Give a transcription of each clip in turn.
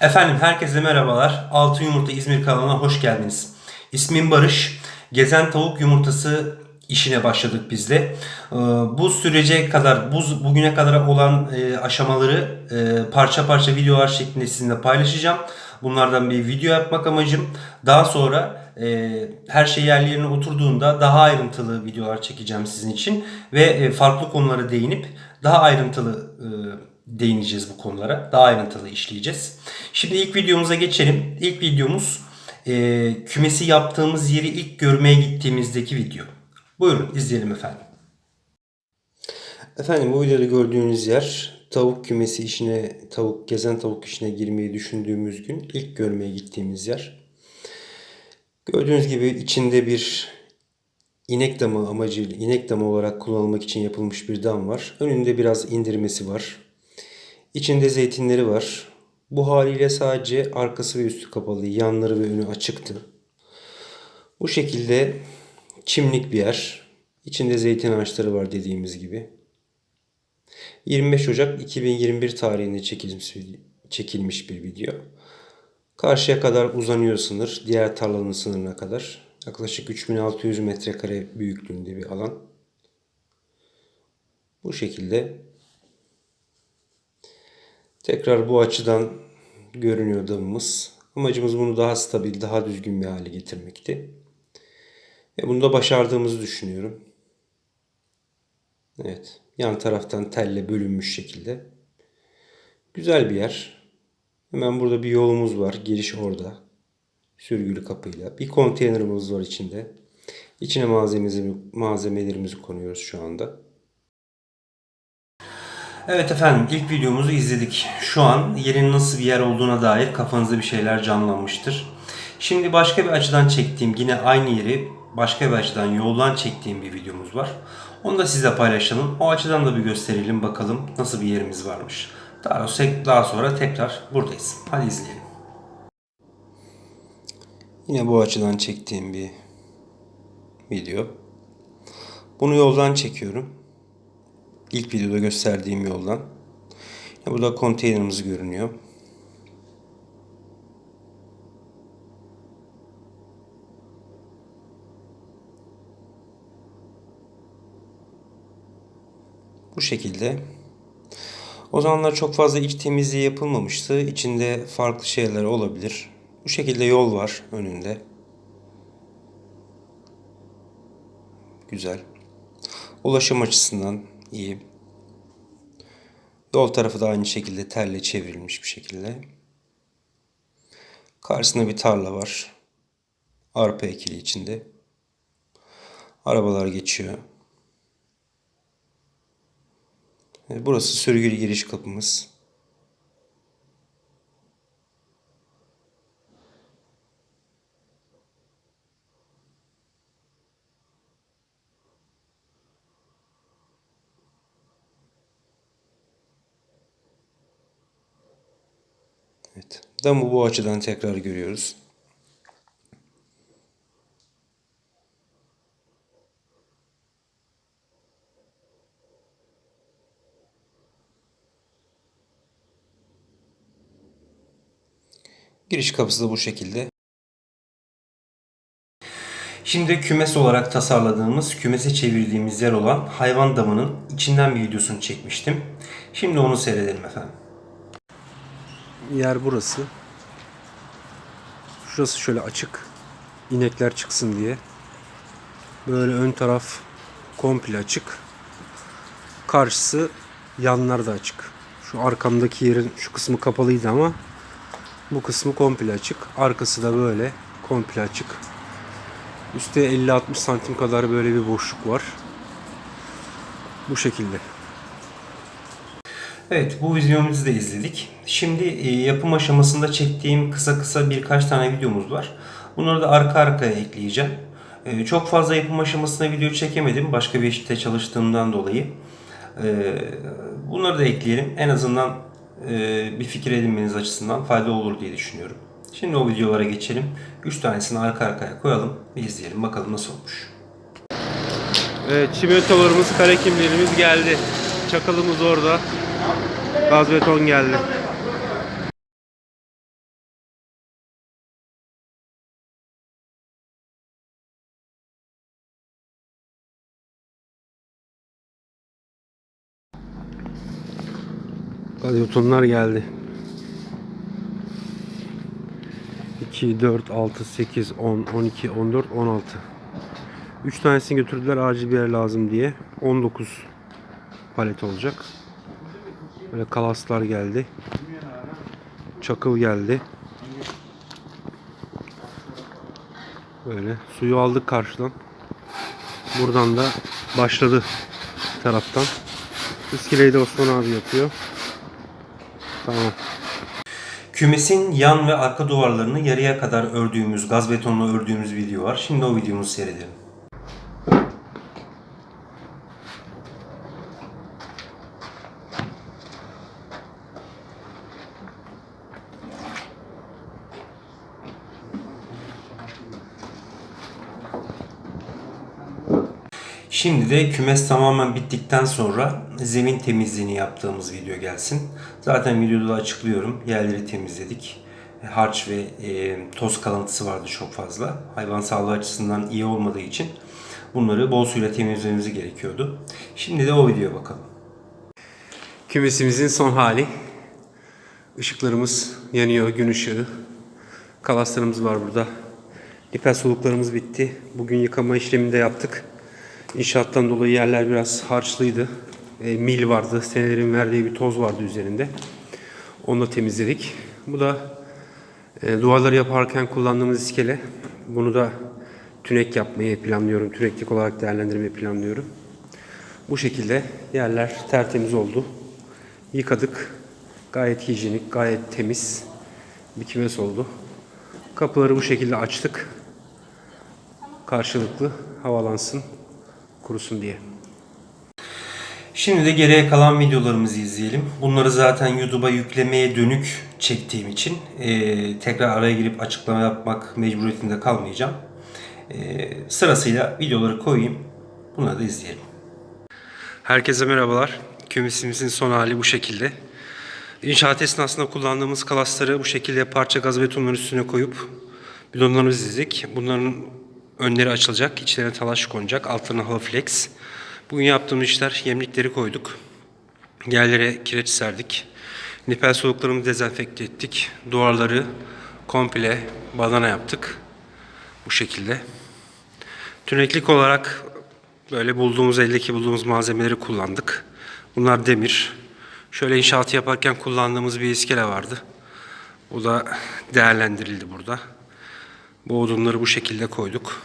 Efendim herkese merhabalar. Altın Yumurta İzmir kanalına hoş geldiniz. İsmim Barış. Gezen tavuk yumurtası işine başladık biz de. Ee, Bu sürece kadar, bu bugüne kadar olan e, aşamaları e, parça parça videolar şeklinde sizinle paylaşacağım. Bunlardan bir video yapmak amacım. Daha sonra e, her şey yerli yerine oturduğunda daha ayrıntılı videolar çekeceğim sizin için. Ve farklı konulara değinip daha ayrıntılı e, değineceğiz bu konulara. Daha ayrıntılı işleyeceğiz. Şimdi ilk videomuza geçelim. İlk videomuz e, kümesi yaptığımız yeri ilk görmeye gittiğimizdeki video. Buyurun izleyelim efendim. Efendim bu videoda gördüğünüz yer tavuk kümesi işine, tavuk gezen tavuk işine girmeyi düşündüğümüz gün ilk görmeye gittiğimiz yer. Gördüğünüz gibi içinde bir inek damı amacıyla, inek damı olarak kullanılmak için yapılmış bir dam var. Önünde biraz indirmesi var. İçinde zeytinleri var. Bu haliyle sadece arkası ve üstü kapalı, yanları ve önü açıktı. Bu şekilde çimlik bir yer. İçinde zeytin ağaçları var dediğimiz gibi. 25 Ocak 2021 tarihinde çekilmiş, çekilmiş bir video. Karşıya kadar uzanıyor sınır. Diğer tarlanın sınırına kadar. Yaklaşık 3600 metrekare büyüklüğünde bir alan. Bu şekilde tekrar bu açıdan görünüyor damımız. Amacımız bunu daha stabil, daha düzgün bir hale getirmekti. Ve bunu da başardığımızı düşünüyorum. Evet. Yan taraftan telle bölünmüş şekilde. Güzel bir yer. Hemen burada bir yolumuz var. Giriş orada. Sürgülü kapıyla. Bir konteynerimiz var içinde. İçine malzememizi, malzemelerimizi konuyoruz şu anda. Evet efendim ilk videomuzu izledik. Şu an yerin nasıl bir yer olduğuna dair kafanızda bir şeyler canlanmıştır. Şimdi başka bir açıdan çektiğim yine aynı yeri başka bir açıdan yoldan çektiğim bir videomuz var. Onu da sizle paylaşalım. O açıdan da bir gösterelim bakalım nasıl bir yerimiz varmış. Daha, sonra tekrar buradayız. Hadi izleyelim. Yine bu açıdan çektiğim bir video. Bunu yoldan çekiyorum. İlk videoda gösterdiğim yoldan. Burada konteynerimiz görünüyor. Bu şekilde. O zamanlar çok fazla iç temizliği yapılmamıştı. İçinde farklı şeyler olabilir. Bu şekilde yol var önünde. Güzel. Ulaşım açısından iyi. Yol tarafı da aynı şekilde telle çevrilmiş bir şekilde. Karşısında bir tarla var. Arpa ekili içinde. Arabalar geçiyor. Burası sürgülü giriş kapımız. Evet. Damı bu açıdan tekrar görüyoruz. Giriş kapısı da bu şekilde. Şimdi kümes olarak tasarladığımız, kümese çevirdiğimiz yer olan hayvan damının içinden bir videosunu çekmiştim. Şimdi onu seyredelim efendim. Yer burası. Şurası şöyle açık. İnekler çıksın diye. Böyle ön taraf komple açık. Karşısı yanlar da açık. Şu arkamdaki yerin şu kısmı kapalıydı ama bu kısmı komple açık. Arkası da böyle komple açık. Üstte 50-60 santim kadar böyle bir boşluk var. Bu şekilde. Evet bu videomuzu da izledik. Şimdi e, yapım aşamasında çektiğim kısa kısa birkaç tane videomuz var. Bunları da arka arkaya ekleyeceğim. E, Çok fazla yapım aşamasında video çekemedim. Başka bir işte çalıştığımdan dolayı. E, Bunları da ekleyelim. En azından bir fikir edinmeniz açısından fayda olur diye düşünüyorum. Şimdi o videolara geçelim. 3 tanesini arka arkaya koyalım ve izleyelim. Bakalım nasıl olmuş. Evet çimentalarımız, kare kimlerimiz geldi. Çakalımız orada. Gaz ve ton geldi. Galyotonlar geldi. 2, 4, 6, 8, 10, 12, 14, 16. 3 tanesini götürdüler acil bir yer lazım diye. 19 palet olacak. Böyle kalaslar geldi. Çakıl geldi. Böyle suyu aldık karşıdan. Buradan da başladı taraftan. İskeleyi de Osman abi yapıyor. Tamam. Kümesin yan ve arka duvarlarını yarıya kadar ördüğümüz, gaz betonla ördüğümüz video var. Şimdi o videomuzu seyredelim. Şimdi de kümes tamamen bittikten sonra zemin temizliğini yaptığımız video gelsin. Zaten videoda da açıklıyorum. Yerleri temizledik. Harç ve e, toz kalıntısı vardı çok fazla. Hayvan sağlığı açısından iyi olmadığı için bunları bol suyla temizlememiz gerekiyordu. Şimdi de o videoya bakalım. Kümesimizin son hali. Işıklarımız yanıyor, gün ışığı. Kalaslarımız var burada. Lipel soluklarımız bitti. Bugün yıkama işlemini de yaptık. İnşaattan dolayı yerler biraz harçlıydı. E, mil vardı, senelerin verdiği bir toz vardı üzerinde. Onu da temizledik. Bu da e, duvarları yaparken kullandığımız iskele. Bunu da tünek yapmayı planlıyorum. Tüneklik olarak değerlendirmeyi planlıyorum. Bu şekilde yerler tertemiz oldu. Yıkadık. Gayet hijyenik, gayet temiz bir kümes oldu. Kapıları bu şekilde açtık. Karşılıklı havalansın, kurusun diye. Şimdi de geriye kalan videolarımızı izleyelim. Bunları zaten YouTube'a yüklemeye dönük çektiğim için e, tekrar araya girip açıklama yapmak mecburiyetinde kalmayacağım. E, sırasıyla videoları koyayım. Bunları da izleyelim. Herkese merhabalar. Kümesimizin son hali bu şekilde. İnşaat esnasında kullandığımız kalasları bu şekilde parça gaz betonların üstüne koyup bidonlarımızı dizdik. Bunların önleri açılacak, içlerine talaş konacak, altlarına halı flex. Bugün yaptığımız işler yemlikleri koyduk. Yerlere kireç serdik. Nipel soluklarımızı dezenfekte ettik. Duvarları komple badana yaptık. Bu şekilde. Tüneklik olarak böyle bulduğumuz eldeki bulduğumuz malzemeleri kullandık. Bunlar demir. Şöyle inşaatı yaparken kullandığımız bir iskele vardı. Bu da değerlendirildi burada. Bu odunları bu şekilde koyduk.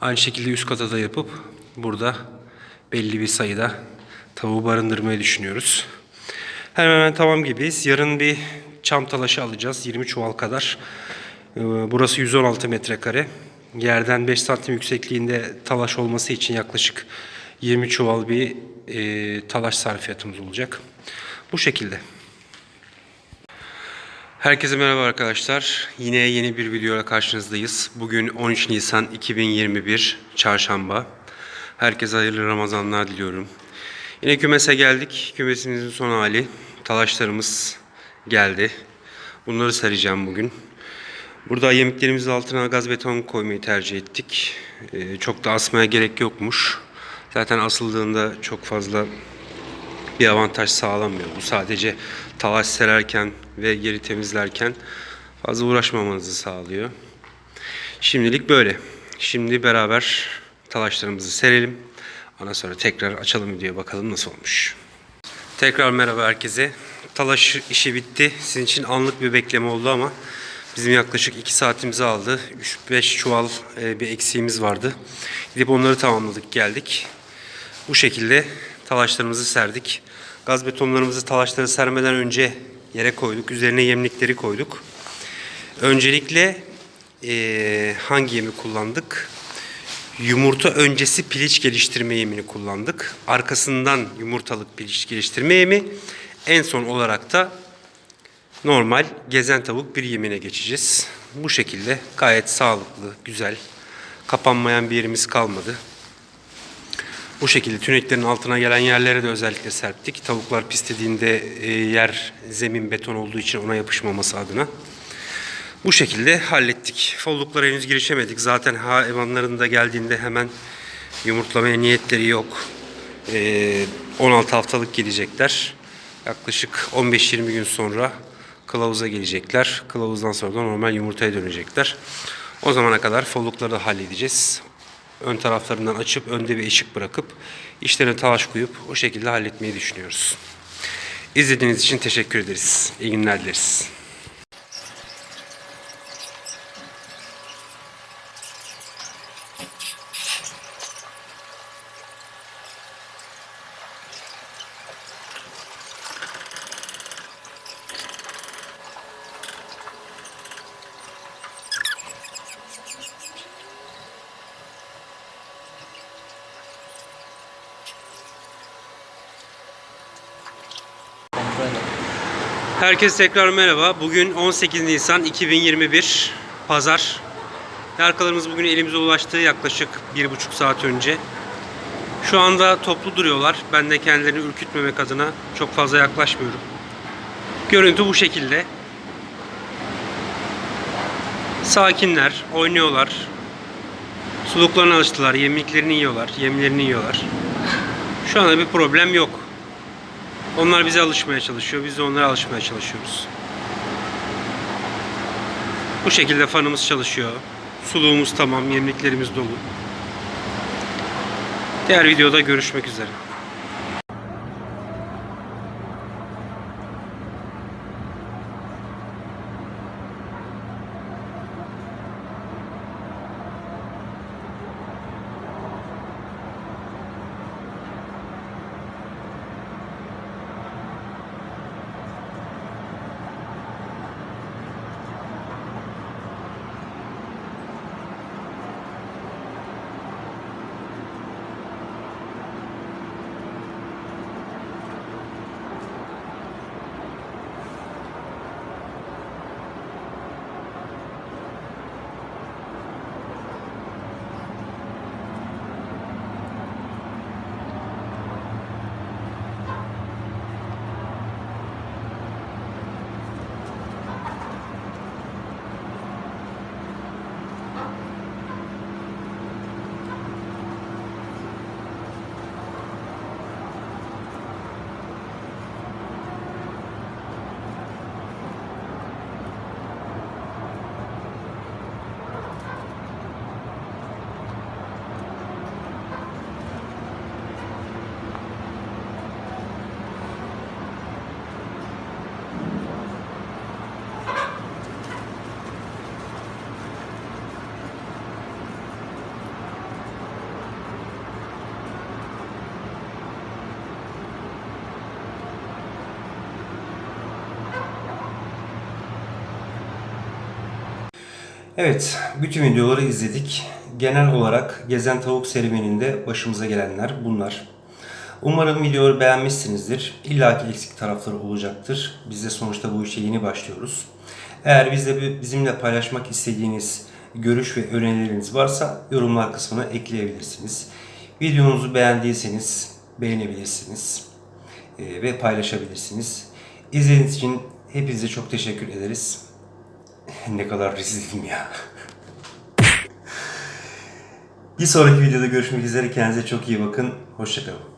Aynı şekilde üst kata da yapıp burada belli bir sayıda tavuğu barındırmayı düşünüyoruz. Hemen hemen tamam gibiyiz. Yarın bir çam talaşı alacağız. 20 çuval kadar. Ee, Burası 116 metrekare. Yerden 5 santim yüksekliğinde talaş olması için yaklaşık 20 çuval bir e, talaş sarfiyatımız olacak. Bu şekilde. Herkese merhaba arkadaşlar. Yine yeni bir videoyla karşınızdayız. Bugün 13 Nisan 2021 Çarşamba. Herkese hayırlı Ramazanlar diliyorum. Yine kümese geldik. Kümesimizin son hali. Talaşlarımız geldi. Bunları sereceğim bugün. Burada yemeklerimizin altına gaz beton koymayı tercih ettik. Ee, çok da asmaya gerek yokmuş. Zaten asıldığında çok fazla bir avantaj sağlamıyor. Bu sadece talaş sererken ve yeri temizlerken fazla uğraşmamanızı sağlıyor. Şimdilik böyle. Şimdi beraber talaşlarımızı serelim. Ondan sonra tekrar açalım videoya bakalım nasıl olmuş. Tekrar merhaba herkese. Talaş işi bitti. Sizin için anlık bir bekleme oldu ama bizim yaklaşık 2 saatimizi aldı. 3-5 çuval e, bir eksiğimiz vardı. Gidip onları tamamladık geldik. Bu şekilde talaşlarımızı serdik. Gaz betonlarımızı talaşları sermeden önce yere koyduk. Üzerine yemlikleri koyduk. Öncelikle eee, hangi yemi kullandık? Yumurta öncesi piliç geliştirme yemini kullandık. Arkasından yumurtalık piliç geliştirme yemi. En son olarak da normal gezen tavuk bir yemine geçeceğiz. Bu şekilde gayet sağlıklı, güzel, kapanmayan bir yerimiz kalmadı. Bu şekilde tüneklerin altına gelen yerlere de özellikle serptik. Tavuklar pislediğinde e, yer zemin beton olduğu için ona yapışmaması adına. Bu şekilde hallettik. Folluklara henüz girişemedik. Zaten hayvanların da geldiğinde hemen yumurtlamaya niyetleri yok. E, 16 haftalık gidecekler. Yaklaşık 15-20 gün sonra kılavuza gelecekler. Kılavuzdan sonra da normal yumurtaya dönecekler. O zamana kadar follukları da halledeceğiz. Ön taraflarından açıp önde bir eşik bırakıp içlerine talaş koyup o şekilde halletmeyi düşünüyoruz. İzlediğiniz için teşekkür ederiz. İyi günler dileriz. Herkese tekrar merhaba. Bugün 18 Nisan 2021 Pazar. Yarkalarımız bugün elimize ulaştı yaklaşık bir buçuk saat önce. Şu anda toplu duruyorlar. Ben de kendilerini ürkütmemek adına çok fazla yaklaşmıyorum. Görüntü bu şekilde. Sakinler, oynuyorlar. Suluklarına alıştılar, yemliklerini yiyorlar, yemlerini yiyorlar. Şu anda bir problem yok. Onlar bize alışmaya çalışıyor. Biz de onlara alışmaya çalışıyoruz. Bu şekilde fanımız çalışıyor. Suluğumuz tamam, yemliklerimiz dolu. Diğer videoda görüşmek üzere. Evet, bütün videoları izledik. Genel olarak Gezen Tavuk serüveninde başımıza gelenler bunlar. Umarım videoları beğenmişsinizdir. İlla ki eksik tarafları olacaktır. Biz de sonuçta bu işe yeni başlıyoruz. Eğer bizle bizimle paylaşmak istediğiniz görüş ve önerileriniz varsa yorumlar kısmına ekleyebilirsiniz. Videomuzu beğendiyseniz beğenebilirsiniz e, ve paylaşabilirsiniz. İzlediğiniz için hepinize çok teşekkür ederiz. Ne kadar rezilim ya. Bir sonraki videoda görüşmek üzere. Kendinize çok iyi bakın. Hoşçakalın.